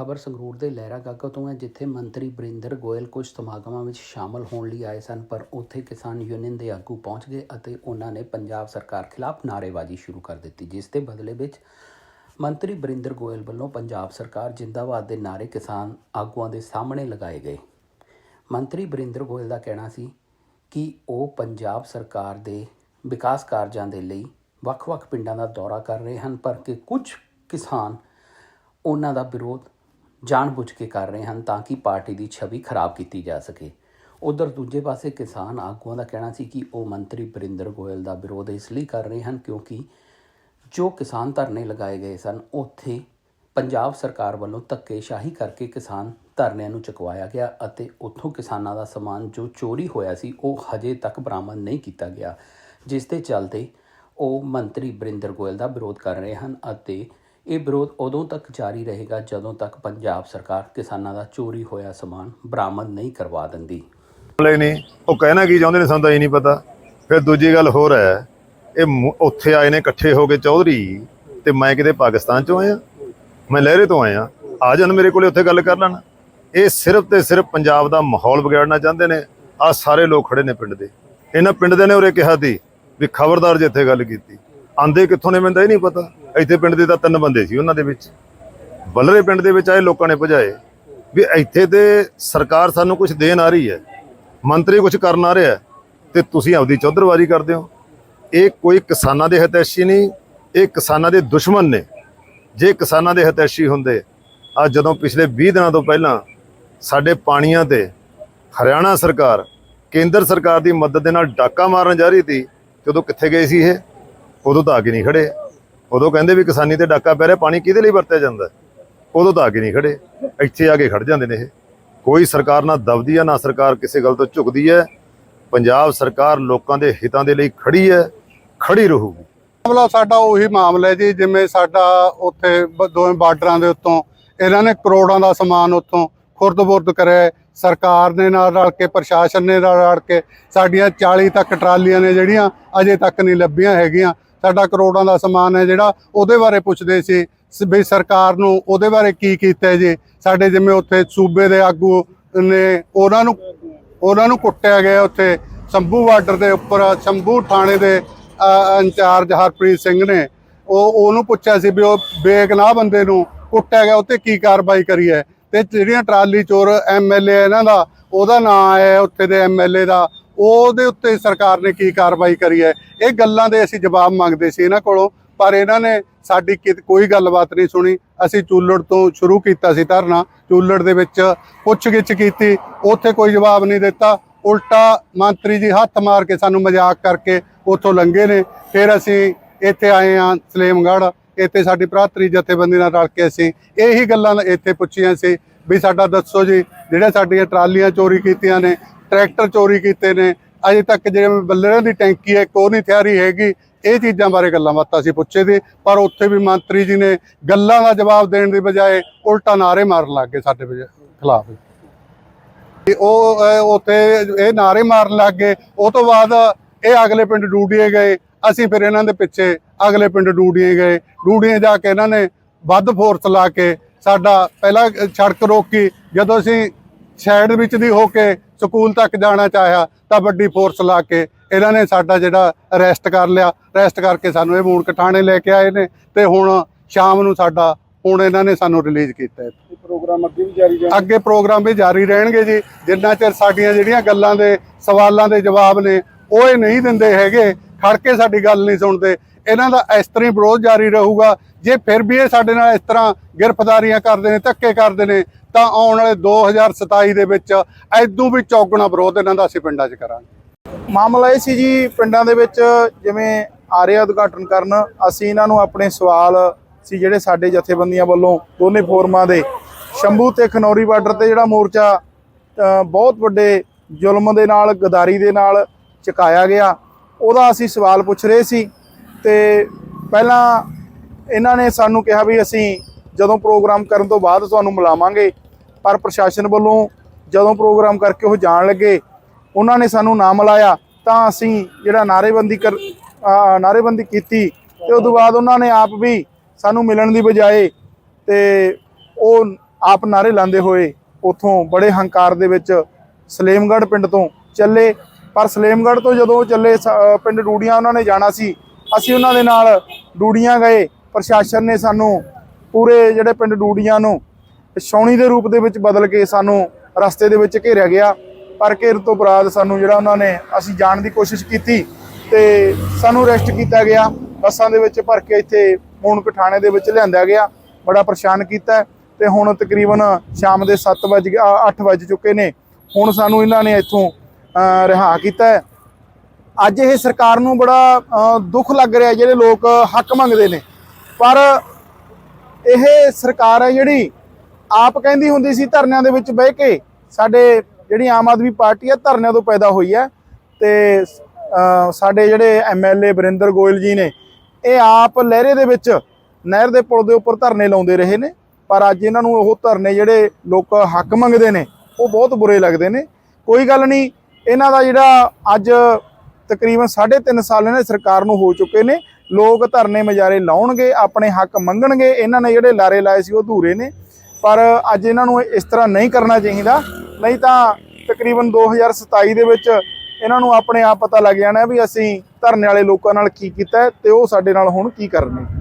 ਖ਼ਬਰ ਸੰਗਰੂਰ ਦੇ ਗਾਗਾ ਤੋਂ ਹੈ, ਜਿੱਥੇ ਮੰਤਰੀ ਬਰਿੰਦਰ ਗੋਇਲ ਕੁਝ ਸਮਾਗਮਾਂ ਵਿੱਚ ਸ਼ਾਮਲ ਹੋਣ ਲਈ ਆਏ ਸਨ, ਪਰ ਉੱਥੇ ਕਿਸਾਨ ਯੂਨੀਅਨ ਦੇ ਆਗੂ ਪਹੁੰਚ ਗਏ ਅਤੇ ਉਹਨਾਂ ਨੇ ਪੰਜਾਬ ਸਰਕਾਰ ਖਿਲਾਫ ਨਾਅਰੇਬਾਜ਼ੀ ਸ਼ੁਰੂ ਕਰ ਦਿੱਤੀ, ਜਿਸ ਦੇ ਬਦਲੇ ਵਿੱਚ ਮੰਤਰੀ ਬਰਿੰਦਰ ਗੋਇਲ ਵੱਲੋਂ ਪੰਜਾਬ ਸਰਕਾਰ ਜਿੰਦਾਬਾਦ ਦੇ ਨਾਅਰੇ ਕਿਸਾਨ ਆਗੂਆਂ ਦੇ ਸਾਹਮਣੇ ਲਗਾਏ ਗਏ। ਮੰਤਰੀ ਬਰਿੰਦਰ ਗੋਇਲ ਦਾ ਕਹਿਣਾ ਸੀ ਕਿ ਉਹ ਪੰਜਾਬ ਸਰਕਾਰ ਦੇ ਵਿਕਾਸ ਕਾਰਜਾਂ ਦੇ ਲਈ ਵੱਖ-ਵੱਖ ਪਿੰਡਾਂ ਦਾ ਦੌਰਾ ਕਰ ਰਹੇ ਹਨ, ਪਰ ਕਿ ਕੁਝ ਕਿਸਾਨ ਉਹਨਾਂ ਦਾ ਵਿਰੋਧ ਜਾਣਬੁੱਝ ਕੇ ਕਰ ਰਹੇ ਹਨ ਤਾਂ ਕਿ ਪਾਰਟੀ ਦੀ ਛਵੀ ਖਰਾਬ ਕੀਤੀ ਜਾ ਸਕੇ। ਉਧਰ ਦੂਜੇ ਪਾਸੇ ਕਿਸਾਨ ਆਗੂਆਂ ਦਾ ਕਹਿਣਾ ਸੀ ਕਿ ਉਹ ਮੰਤਰੀ ਬਰਿੰਦਰ ਗੋਇਲ ਦਾ ਵਿਰੋਧ ਇਸ ਲਈ ਕਰ ਰਹੇ ਹਨ ਕਿਉਂਕਿ ਜੋ ਕਿਸਾਨ ਧਰਨੇ ਲਗਾਏ ਗਏ ਸਨ, ਉੱਥੇ ਪੰਜਾਬ ਸਰਕਾਰ ਵੱਲੋਂ ਧੱਕੇਸ਼ਾਹੀ ਕਰਕੇ ਕਿਸਾਨ ਧਰਨਿਆਂ ਨੂੰ ਚੁਕਵਾਇਆ ਗਿਆ ਅਤੇ ਉੱਥੋਂ ਕਿਸਾਨਾਂ ਦਾ ਸਮਾਨ ਜੋ ਚੋਰੀ ਹੋਇਆ ਸੀ, ਉਹ ਹਜੇ ਤੱਕ ਬਰਾਮਦ ਨਹੀਂ ਕੀਤਾ ਗਿਆ, ਜਿਸ ਦੇ ਚੱਲਦੇ ਉਹ ਮੰਤਰੀ ਬਰਿੰਦਰ ਗੋਇਲ ਦਾ ਵਿਰੋਧ ਕਰ ਰਹੇ ਹਨ ਅਤੇ ਇਹ ਵਿਰੋਧ ਉਦੋਂ ਤੱਕ ਜਾਰੀ ਰਹੇਗਾ ਜਦੋਂ ਤੱਕ ਪੰਜਾਬ ਸਰਕਾਰ ਕਿਸਾਨਾਂ ਦਾ ਚੋਰੀ ਹੋਇਆ ਸਮਾਨ ਬਰਾਮਦ ਨਹੀਂ ਕਰਵਾ ਦਿੰਦੀ। ਲੈ ਨਹੀਂ, ਉਹ ਕਹਿਣਾ ਕੀ ਚਾਹੁੰਦੇ ਨੇ ਸਾਨੂੰ ਤਾਂ ਇਹ ਨਹੀਂ ਪਤਾ। ਫਿਰ ਦੂਜੀ ਗੱਲ ਹੋਰ ਹੈ, ਇਹ ਮੁ- ਉੱਥੇ ਆਏ ਨੇ ਇਕੱਠੇ ਹੋ ਕੇ ਚੌਧਰੀ ਤੇ ਮੈਂ ਕਿਤੇ ਪਾਕਿਸਤਾਨ ਚੋਂ ਆਇਆ, ਮੈਂ ਲਹਿਰੇ ਤੋਂ ਆਇਆ। ਆ ਜਾਣ ਮੇਰੇ ਕੋਲੇ, ਉੱਥੇ ਗੱਲ ਕਰ ਲੈਣ। ਇਹ ਸਿਰਫ ਤੇ ਸਿਰਫ ਪੰਜਾਬ ਦਾ ਮਾਹੌਲ ਵਿਗਾੜਨਾ ਚਾਹੁੰਦੇ ਨੇ, ਆ ਸਾਰੇ ਲੋਕ ਖੜੇ ਨੇ ਪਿੰਡ ਦੇ। ਇਹਨਾਂ ਪਿੰਡ ਦੇ ਨੇ ਉਰੇ ਕਿਹਾ ਸੀ ਵੀ ਖਬਰਦਾਰ ਜਿੱਥੇ ਗੱਲ ਕੀਤੀ। ਆਂਦੇ ਕਿੱਥੋਂ ਨੇ ਮੈਨੂੰ ਤਾਂ ਇਹ ਨਹੀਂ ਪਤਾ। ਇੱਥੇ ਪਿੰਡ ਦੇ ਤਾਂ ਤਿੰਨ ਬੰਦੇ ਸੀ ਉਹਨਾਂ ਦੇ ਵਿੱਚ। ਬੱਲਰੇ ਪਿੰਡ ਦੇ ਵਿੱਚ ਆਏ ਲੋਕਾਂ ਨੇ ਭਜਾਏ ਵੀ ਇੱਥੇ ਤੇ ਸਰਕਾਰ ਸਾਨੂੰ ਕੁਝ ਦੇਣ ਆ ਰਹੀ ਹੈ ਮੰਤਰੀ ਕੁਝ ਕਰਨ ਆ ਰਿਹਾ ਹੈ, ਤੇ ਤੁਸੀਂ ਆਪਦੀ ਚੌਧਰਵਾਰੀ ਕਰਦੇ ਹੋ। ਇਹ ਕੋਈ ਕਿਸਾਨਾਂ ਦੇ ਹਿਤੈਸ਼ੀ ਨਹੀਂ ਇਹ ਕਿਸਾਨਾਂ ਦੇ ਦੁਸ਼ਮਣ ਨੇ। ਜੇ ਕਿਸਾਨਾਂ ਦੇ ਹਿਤੈਸ਼ੀ ਹੁੰਦੇ ਆ ਜਦੋਂ ਪਿਛਲੇ 20 ਦਿਨਾਂ ਤੋਂ ਪਹਿਲਾਂ ਸਾਡੇ ਪਾਣੀਆਂ ਤੇ ਹਰਿਆਣਾ ਸਰਕਾਰ ਕੇਂਦਰ ਸਰਕਾਰ ਦੀ ਮਦਦ ਦੇ ਨਾਲ ਡਾਕਾ ਮਾਰਨ ਜਾ ਰਹੀ ਸੀ ਤੇ ਉਦੋਂ ਕਿੱਥੇ ਗਏ ਸੀ ਇਹ ਉਦੋਂ ਤਾਂ ਆ ਕੇ ਨਹੀਂ ਖੜੇ ਉਦੋਂ ਕਹਿੰਦੇ ਵੀ ਕਿਸਾਨੀ ਤੇ ਡਾਕਾ ਪੈ ਰਿਹਾ, ਪਾਣੀ ਕਿਹਦੇ ਲਈ ਵਰਤਿਆ ਜਾਂਦਾ? ਉਦੋਂ ਤਾਂ ਆ ਕੇ ਨਹੀਂ ਖੜੇ। ਇੱਥੇ ਆ ਕੇ ਖੜ ਜਾਂਦੇ ਨੇ ਇਹ। ਕੋਈ ਸਰਕਾਰ ਨਾ ਦਬਦੀ ਹੈ ਨਾ ਸਰਕਾਰ ਕਿਸੇ ਗੱਲ ਤੋਂ ਝੁਕਦੀ ਹੈ ਪੰਜਾਬ ਸਰਕਾਰ ਲੋਕਾਂ ਦੇ ਹਿੱਤਾਂ ਦੇ ਲਈ ਖੜੀ ਹੈ ਖੜੀ ਰਹੂਗੀ। ਮਾਮਲਾ ਸਾਡਾ ਉਹੀ ਮਾਮਲਾ ਜੀ, ਜਿਵੇਂ ਸਾਡਾ ਉੱਥੇ ਦੋਵੇਂ ਬਾਰਡਰਾਂ ਦੇ ਉੱਤੋਂ ਇਹਨਾਂ ਨੇ ਕਰੋੜਾਂ ਦਾ ਸਮਾਨ ਉੱਥੋਂ ਖੁਰਦ-ਬੁਰਦ ਕਰਿਆ। ਸਰਕਾਰ ਨੇ ਨਾਲ ਰਲ ਕੇ, ਪ੍ਰਸ਼ਾਸਨ ਨੇ ਨਾਲ ਰਲ ਕੇ ਸਾਡੀਆਂ 40 ਤੱਕ ਟਰਾਲੀਆਂ ਨੇ ਜਿਹੜੀਆਂ ਅਜੇ ਤੱਕ ਨਹੀਂ ਲੱਭੀਆਂ ਹੈਗੀਆਂ। ਸਾਡਾ ਕਰੋੜਾਂ ਦਾ ਸਮਾਨ ਹੈ ਜਿਹੜਾ ਉਹਦੇ ਬਾਰੇ ਪੁੱਛਦੇ ਸੀ, ਸ- ਵੀ ਸਰਕਾਰ ਨੂੰ ਉਹਦੇ ਬਾਰੇ ਕੀ ਕੀਤਾ ਜੀ? ਸਾਡੇ ਜਿਵੇਂ ਉੱਥੇ ਸੂਬੇ ਦੇ ਆਗੂ ਨੇ, ਉਹਨਾਂ ਨੂੰ ਉਹਨਾਂ ਨੂੰ ਕੁੱਟਿਆ ਗਿਆ ਉੱਥੇ। ਸ਼ੰਭੂ ਬਾਰਡਰ ਦੇ ਉੱਪਰ, ਸ਼ੰਭੂ ਥਾਣੇ ਦੇ ਇੰਚਾਰਜ ਹਰਪ੍ਰੀਤ ਸਿੰਘ ਨੇ। ਉਹ, ਉਹਨੂੰ ਪੁੱਛਿਆ ਸੀ ਵੀ ਉਹ ਬੇਗਨਾਹ ਬੰਦੇ ਨੂੰ ਕੁੱਟਿਆ ਗਿਆ ਉੱਤੇ ਕੀ ਕਾਰਵਾਈ ਕਰੀ ਹੈ? ਤੇ ਜਿਹੜੀਆਂ ਟਰਾਲੀ ਚੋਰ ਐਮਐਲਏ ਇਹਨਾਂ ਦਾ, ਉਹਦਾ ਨਾਂ ਹੈ ਉੱਥੇ ਦੇ ਐਮਐਲਏ ਦਾ। ਉਹਦੇ ਉੱਤੇ ਸਰਕਾਰ ਨੇ ਕੀ ਕਾਰਵਾਈ ਕਰੀ ਹੈ? ਇਹ ਗੱਲਾਂ ਦੇ ਅਸੀਂ ਜਵਾਬ ਮੰਗਦੇ ਸੀ ਇਹਨਾਂ ਕੋਲੋਂ, ਪਰ ਇਹਨਾਂ ਨੇ ਸਾਡੀ ਕਿਤ- ਕੋਈ ਗੱਲਬਾਤ ਨਹੀਂ ਸੁਣੀ। ਅਸੀਂ ਚੂਲੜ ਤੋਂ ਸ਼ੁਰੂ ਕੀਤਾ ਸੀ ਧਰਨਾ, ਚੂਲੜ ਦੇ ਵਿੱਚ ਪੁੱਛਗਿੱਛ ਕੀਤੀ, ਉੱਥੇ ਕੋਈ ਜਵਾਬ ਨਹੀਂ ਦਿੱਤਾ। ਉਲਟਾ ਮੰਤਰੀ ਜੀ ਹੱਥ ਮਾਰ ਕੇ ਸਾਨੂੰ ਮਜ਼ਾਕ ਕਰਕੇ ਉੱਥੋਂ ਲੰਘੇ ਨੇ। ਫਿਰ ਅਸੀਂ ਇੱਥੇ ਆਏ ਹਾਂ ਸਲੇਮਗੜ੍ਹ। ਇੱਥੇ ਸਾਡੀ ਭਰਾਤਰੀ ਜਥੇਬੰਦੀ ਨਾਲ ਰਲ ਕੇ ਅਸੀਂ ਇਹੀ ਗੱਲਾਂ ਇੱਥੇ ਪੁੱਛੀਆਂ ਸੀ ਵੀ ਸਾਡਾ ਦੱਸੋ ਜੀ ਜਿਹੜੇ ਸਾਡੀਆਂ ਟਰਾਲੀਆਂ ਚੋਰੀ ਕੀਤੀਆਂ ਨੇ ਟਰੈਕਟਰ ਚੋਰੀ ਕੀਤੇ ਨੇ। ਅਜੇ ਤੱਕ ਜਿਵੇਂ ਬੱਲਰਾਂ ਦੀ ਟੈਂਕੀ ਹੈ ਕੋਈ ਨਹੀਂ ਥਿਆਰੀ ਹੈਗੀ। ਇਹ ਚੀਜ਼ਾਂ ਬਾਰੇ ਗੱਲਾਂ ਬਾਤਾਂ ਅਸੀਂ ਪੁੱਛੇ ਸੀ, ਪਰ ਉੱਥੇ ਵੀ ਮੰਤਰੀ ਜੀ ਨੇ ਗੱਲਾਂ ਦਾ ਜਵਾਬ ਦੇਣ ਦੀ ਬਜਾਏ ਉਲਟਾ ਨਾਰੇ ਮਾਰਨ ਲੱਗ ਗਏ ਸਾਡੇ ਖਿਲਾਫ। ਤੇ ਉਹ ਉੱਥੇ ਇਹ ਨਾਰੇ ਮਾਰਨ ਲੱਗ ਗਏ। ਉਹ ਤੋਂ ਬਾਅਦ ਇਹ ਅਗਲੇ ਪਿੰਡ ਡੂਡੀਏ ਗਏ। ਅਸੀਂ ਫਿਰ ਇਹਨਾਂ ਦੇ ਪਿੱਛੇ ਅਗਲੇ ਪਿੰਡ ਡੂਡੀਏ ਗਏ। ਡੂਡੀਏ ਜਾ ਕੇ ਇਹਨਾਂ ਨੇ ਵੱਧ ਫੋਰਸ ਲਾ ਕੇ ਸਾਡਾ ਪਹਿਲਾਂ ਸੜਕ ਰੋਕੀ। ਜਦੋਂ ਅਸੀਂ ਸਾਈਡ ਵਿੱਚ ਦੀ ਹੋ ਕੇ ਸਕੂਲ ਤੱਕ ਜਾਣਾ ਚਾਹਿਆ ਤਾਂ ਵੱਡੀ ਫੋਰਸ ਲਾ ਕੇ ਇਹਨਾਂ ਨੇ ਸਾਡਾ ਜਿਹੜਾ ਅਰੈਸਟ ਕਰ ਲਿਆ। ਅਰੈਸਟ ਕਰਕੇ ਸਾਨੂੰ ਇਹ ਮੂਣ ਕਠਾਣੇ ਲੈ ਕੇ ਆਏ ਨੇ ਤੇ ਹੁਣ ਸ਼ਾਮ ਨੂੰ ਸਾਡਾ ਹੁਣ ਇਹਨਾਂ ਨੇ ਸਾਨੂੰ ਰਿਲੀਜ਼ ਕੀਤਾ ਹੈ ਪ੍ਰੋਗਰਾਮ ਅੱਗੇ ਵੀ ਜਾਰੀ ਰਹਿਣਾ ਅੱਗੇ ਪ੍ਰੋਗਰਾਮ ਵੀ ਜਾਰੀ ਰਹਿਣਗੇ ਜੀ। ਜਿੰਨਾ ਚਿਰ ਸਾਡੀਆਂ ਜਿਹੜੀਆਂ ਗੱਲਾਂ ਦੇ ਸਵਾਲਾਂ ਦੇ ਜਵਾਬ ਨੇ ਉਹ ਇਹ ਨਹੀਂ ਦਿੰਦੇ ਹੈਗੇ ਖੜ ਕੇ ਸਾਡੀ ਗੱਲ ਨਹੀਂ ਸੁਣਦੇ। ਇਹਨਾਂ ਦਾ ਇਸ ਤਰ੍ਹਾਂ ਹੀ ਵਿਰੋਧ ਜਾਰੀ ਰਹੂਗਾ। ਜੇ ਫਿਰ ਵੀ ਇਹ ਸਾਡੇ ਨਾਲ ਇਸ ਤਰ੍ਹਾਂ ਗ੍ਰਿਫਤਾਰੀਆਂ ਕਰਦੇ ਨੇ ਧੱਕੇ ਕਰਦੇ ਨੇ ਤਾਂ ਆਉਣ ਵਾਲੇ 2027 ਦੇ ਵਿੱਚ ਐਦੋਂ ਵੀ ਚੌਗਣਾ ਵਿਰੋਧ ਇਹਨਾਂ ਦਾ ਅਸੀਂ ਪਿੰਡਾਂ 'ਚ ਕਰਾਂਗੇ। ਮਾਮਲਾ ਇਹ ਸੀ ਜੀ, ਪਿੰਡਾਂ ਦੇ ਵਿੱਚ ਜਿਵੇਂ ਆਰਿਆ ਉਦਘਾਟਨ ਕਰਨ, ਅਸੀਂ ਇਹਨਾਂ ਨੂੰ ਆਪਣੇ ਸਵਾਲ ਸੀ ਜਿਹੜੇ ਸਾਡੇ ਜਥੇਬੰਦੀਆਂ ਵੱਲੋਂ ਦੋਨੇ ਫੋਰਮਾਂ ਦੇ। ਸ਼ੰਭੂ ਤੇ ਖਨੌਰੀ ਬਾਰਡਰ ਤੇ ਜਿਹੜਾ ਮੋਰਚਾ ਬਹੁਤ ਵੱਡੇ ਜ਼ੁਲਮ ਦੇ ਨਾਲ, ਗਦਾਰੀ ਦੇ ਨਾਲ ਚੁਕਾਇਆ ਗਿਆ, ਉਹਦਾ ਅਸੀਂ ਸਵਾਲ ਪੁੱਛ ਰਹੇ ਸੀ ਤੇ ਪਹਿਲਾਂ ਇਹਨਾਂ ਨੇ ਸਾਨੂੰ ਕਿਹਾ ਵੀ ਅਸੀਂ ਜਦੋਂ ਪ੍ਰੋਗਰਾਮ ਕਰਨ ਤੋਂ ਬਾਅਦ ਤੁਹਾਨੂੰ ਮਿਲਾਵਾਂਗੇ, ਪਰ ਪ੍ਰਸ਼ਾਸਨ ਵੱਲੋਂ ਜਦੋਂ ਪ੍ਰੋਗਰਾਮ ਕਰਕੇ ਉਹ ਜਾਣ ਲੱਗੇ, ਉਹਨਾਂ ਨੇ ਸਾਨੂੰ ਨਾ ਮਿਲਾਇਆ, ਤਾਂ ਅਸੀਂ ਜਿਹੜਾ ਨਾਰੇਬੰਦੀ ਕਰ, ਅਹ ਨਾਅਰੇਬੰਦੀ ਕੀਤੀ ਤੇ ਉਸ ਤੋਂ ਬਾਅਦ ਉਹਨਾਂ ਨੇ ਆਪ ਵੀ ਸਾਨੂੰ ਮਿਲਣ ਦੀ ਬਜਾਏ ਤੇ ਉਹ ਆਪ ਨਾਰੇ ਲਾਉਂਦੇ ਹੋਏ ਉਥੋਂ ਬੜੇ ਹੰਕਾਰ ਦੇ ਵਿੱਚ ਸਲੇਮਗੜ੍ਹ ਪਿੰਡ ਤੋਂ ਚੱਲੇ। ਪਰ ਸਲੇਮਗੜ੍ਹ ਤੋਂ ਜਦੋਂ ਚੱਲੇ, ਸ- ਪਿੰਡ ਡੂੜੀਆਂ ਉਹਨਾਂ ਨੇ ਜਾਣਾ ਸੀ, ਅਸੀਂ ਉਹਨਾਂ ਦੇ ਨਾਲ ਡੂੜੀਆਂ ਗਏ। ਪ੍ਰਸ਼ਾਸਨ ਨੇ ਸਾਨੂੰ ਪੂਰੇ ਜਿਹੜੇ ਪਿੰਡ ਡੂੜੀਆਂ ਨੂੰ ਛਾਉਣੀ ਦੇ ਰੂਪ ਦੇ ਵਿੱਚ ਬਦਲ ਕੇ ਸਾਨੂੰ ਰਸਤੇ ਦੇ ਵਿੱਚ ਘੇਰਿਆ ਗਿਆ। ਪਰ ਘੇਰ ਤੋਂ ਬਾਅਦ ਸਾਨੂੰ ਜਿਹੜਾ ਉਹਨਾਂ ਨੇ ਅਸੀਂ ਜਾਣ ਦੀ ਕੋਸ਼ਿਸ਼ ਕੀਤੀ ਤੇ ਸਾਨੂੰ ਅਰੈਸਟ ਕੀਤਾ ਗਿਆ। ਬੱਸਾਂ ਦੇ ਵਿੱਚ ਭਰ ਕੇ ਇੱਥੇ ਮੂਣਕ ਥਾਣੇ ਦੇ ਵਿੱਚ ਲਿਆਂਦਾ ਗਿਆ। ਬੜਾ ਪਰੇਸ਼ਾਨ ਕੀਤਾ ਹੈ ਤੇ ਹੁਣ ਤਕਰੀਬਨ ਸ਼ਾਮ ਦੇ 7 ਵਜ ਗਏ 8 ਵਜ ਚੁੱਕੇ ਨੇ। ਹੁਣ ਸਾਨੂੰ ਇਹਨਾਂ ਨੇ ਇੱਥੋਂ ਅਹ, ਰਿਹਾ ਕੀਤਾ। ਹੈ ਅੱਜ ਇਹ ਸਰਕਾਰ ਨੂੰ ਬੜਾ ਦੁੱਖ ਲੱਗ ਰਿਹਾ ਜਿਹੜੇ ਲੋਕ ਹੱਕ ਮੰਗਦੇ ਨੇ। ਪਰ ਇਹ ਸਰਕਾਰ ਹੈ ਜਿਹੜੀ ਆਪ ਕਹਿੰਦੀ ਹੁੰਦੀ ਸੀ ਧਰਨਿਆਂ ਦੇ ਵਿੱਚ ਬਹਿ ਕੇ ਸਾਡੇ ਜਿਹੜੀ ਆਮ ਆਦਮੀ ਪਾਰਟੀ ਹੈ ਧਰਨਿਆਂ ਤੋਂ ਪੈਦਾ ਹੋਈ ਹੈ ਤੇ ਸਾਡੇ ਜਿਹੜੇ ਐਮਐਲਏ ਬਰਿੰਦਰ ਗੋਇਲ ਜੀ ਨੇ, ਇਹ ਆਪ ਲਹਿਰੇ ਦੇ ਵਿੱਚ ਨਹਿਰ ਦੇ ਪੁਲ ਦੇ ਉੱਪਰ ਧਰਨੇ ਲਾਉਂਦੇ ਰਹੇ ਨੇ, ਪਰ ਅੱਜ ਇਹਨਾਂ ਨੂੰ ਉਹ ਧਰਨੇ ਜਿਹੜੇ ਲੋਕ ਹੱਕ ਮੰਗਦੇ ਨੇ, ਉਹ ਬਹੁਤ ਬੁਰੇ ਲੱਗਦੇ ਨੇ। ਕੋਈ ਗੱਲ ਨਹੀਂ, ਇਹਨਾਂ ਦਾ ਜਿਹੜਾ ਅੱਜ ਤਕਰੀਬਨ 3.5 ਸਾਲ ਇਹਨਾਂ ਦੀ ਸਰਕਾਰ ਨੂੰ ਹੋ ਚੁੱਕੇ ਨੇ ਲੋਕ ਧਰਨੇ ਮਜਾਰੇ ਲਾਉਣਗੇ, ਆਪਣੇ ਹੱਕ ਮੰਗਣਗੇ, ਇਹਨਾਂ ਨੇ ਜਿਹੜੇ ਲਾਰੇ ਲਾਏ ਸੀ ਉਹ ਅਧੂਰੇ ਨੇ। ਪਰ ਅੱਜ ਇਹਨਾਂ ਨੂੰ ਇਸ ਤਰ੍ਹਾਂ ਨਹੀਂ ਕਰਨਾ ਚਾਹੀਦਾ। ਨਹੀਂ ਤਾਂ ਤਕਰੀਬਨ 2027 ਦੇ ਵਿੱਚ ਇਹਨਾਂ ਨੂੰ ਆਪਣੇ ਆਪ ਪਤਾ ਲੱਗ ਜਾਣਾ ਵੀ ਅਸੀਂ ਧਰਨੇ ਵਾਲੇ ਲੋਕਾਂ ਨਾਲ ਕੀ ਕੀਤਾ ਹੈ ਤੇ ਉਹ ਸਾਡੇ ਨਾਲ ਹੁਣ ਕੀ ਕਰਨਗੇ।